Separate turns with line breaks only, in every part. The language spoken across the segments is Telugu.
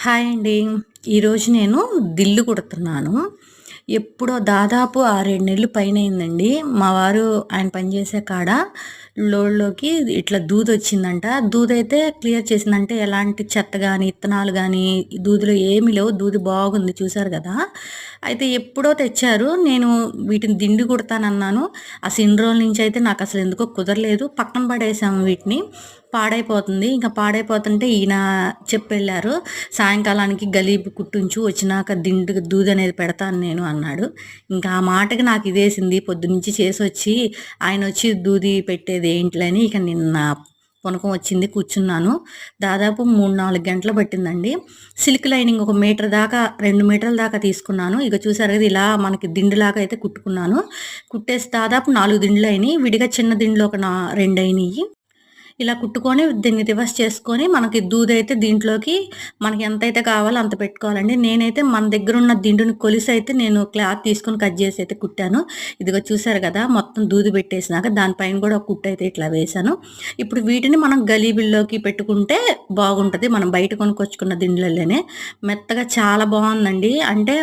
హాయ్ అండి ఈరోజు నేను దిల్లు కుడుతున్నాను. ఎప్పుడో దాదాపు ఆరేడు నెలలు పైన అయిందండి మా వారు ఆయన పనిచేసే కాడ లోడ్లోకి ఇట్లా దూద్ వచ్చిందంట. దూది అయితే క్లియర్ చేసిందంటే ఎలాంటి చెత్త కానీ ఇత్తనాలు కానీ దూదిలో ఏమీ లేవు. దూది బాగుంది చూసారు కదా. అయితే ఎప్పుడో తెచ్చారు. నేను వీటిని దిండి కుడతానన్నాను. అసలు ఇన్ని రోజుల నుంచి అయితే నాకు అసలు ఎందుకో కుదరలేదు. పక్కన పడేసాము వీటిని. పాడైపోతుంది. ఇంకా పాడైపోతుంటే ఈయన చెప్పెళ్ళారు సాయంకాలానికి గలీబు కుట్టుంచు వచ్చినాక దిండు దూది అనేది పెడతాను నేను అన్నాడు. ఇంకా ఆ మాటకి నాకు ఇదేసింది పొద్దునుంచి చేసి వచ్చి ఆయన వచ్చి దూది పెట్టేది ఏంటిలని ఇక నిన్న పునకం వచ్చింది కూర్చున్నాను. దాదాపు మూడు నాలుగు గంటలు పట్టిందండి. సిల్క్ లైనింగ్ ఒక మీటర్ దాకా రెండు మీటర్ల దాకా తీసుకున్నాను. ఇక చూసారు కదా ఇలా మనకి దిండులాగా అయితే కుట్టుకున్నాను. కుట్టేసి దాదాపు నాలుగు దిండ్లు అయినాయి. విడిగా చిన్న దిండ్లు ఒక నా రెండు అయినాయి. ఇలా కుట్టుకొని దీన్ని రివర్స్ చేసుకొని మనకి దూది అయితే దీంట్లోకి మనకి ఎంత అయితే కావాలో అంత పెట్టుకోవాలండి. నేనైతే మన దగ్గర ఉన్న దిండుని కొలిసి అయితే నేను క్లాత్ తీసుకొని కట్ చేసి అయితే కుట్టాను. ఇదిగో చూసారు కదా మొత్తం దూది పెట్టేసినాక దానిపైన కూడా ఒక కుట్టు అయితే ఇట్లా వేశాను. ఇప్పుడు వీటిని మనం గలీబిల్లోకి పెట్టుకుంటే బాగుంటుంది. మనం బయట కొనుక్కొచ్చుకున్న దిండ్లలోనే. మెత్తగా చాలా బాగుందండి. అంటే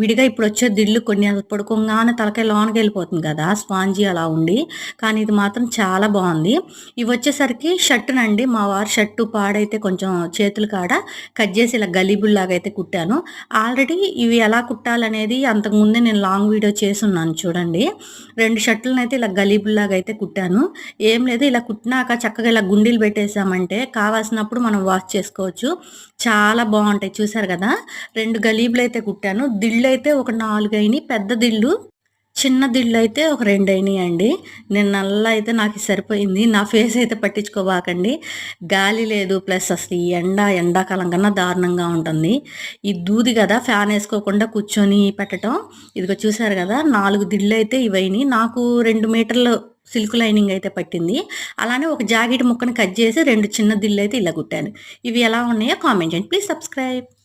విడిగా ఇప్పుడు వచ్చే దిళ్ళు కొన్ని పడుకోగానే తలకాయ లోనకి వెళ్ళిపోతుంది కదా స్పాంజీ అలా ఉండి. కానీ ఇది మాత్రం చాలా బాగుంది. ఇవి వచ్చేసరికి షర్టునండి. మా వారు షర్టు పాడైతే కొంచెం చేతులు కాడ కట్ చేసి ఇలా గలీబుల్లాగా అయితే కుట్టాను. ఆల్రెడీ ఇవి ఎలా కుట్టాలనేది అంతకుముందే నేను లాంగ్ వీడియో చేస్తున్నాను చూడండి. రెండు షర్టులను అయితే ఇలా గలీబుల్లాగా అయితే కుట్టాను. ఏం లేదు ఇలా కుట్టినాక చక్కగా ఇలా గుండీలు పెట్టేసామంటే కావాల్సినప్పుడు మనం వాష్ చేసుకోవచ్చు. చాలా బాగుంటాయి చూసారు కదా? రెండు గలీబులు అయితే కుట్టాను. దిళ్ళు అయితే ఒక నాలుగు అయినాయి పెద్ద దిళ్ళు. చిన్న దిళ్ళు అయితే ఒక రెండు అయినాయండి నేను నల్ల అయితే నాకు సరిపోయింది. నా ఫేస్ అయితే పట్టించుకోబాకండి. గాలి లేదు ప్లస్ అసలు ఈ ఎండ ఎండాకాలం కన్నా దారుణంగా ఉంటుంది. ఈ దూది కదా ఫ్యాన్ వేసుకోకుండా కూర్చొని పెట్టడం ఇదిగో చూసారు కదా నాలుగు దిళ్ళు అయితే ఇవైనాయి. నాకు రెండు మీటర్లు సిల్క్ లైనింగ్ అయితే పట్టింది. అలానే ఒక జాకెట్ ముక్కను కట్ చేసి రెండు చిన్న దిళ్ళు అయితే ఇలా కుట్టాను. ఇవి ఎలా ఉన్నాయో కామెంట్ చేయండి. Please subscribe.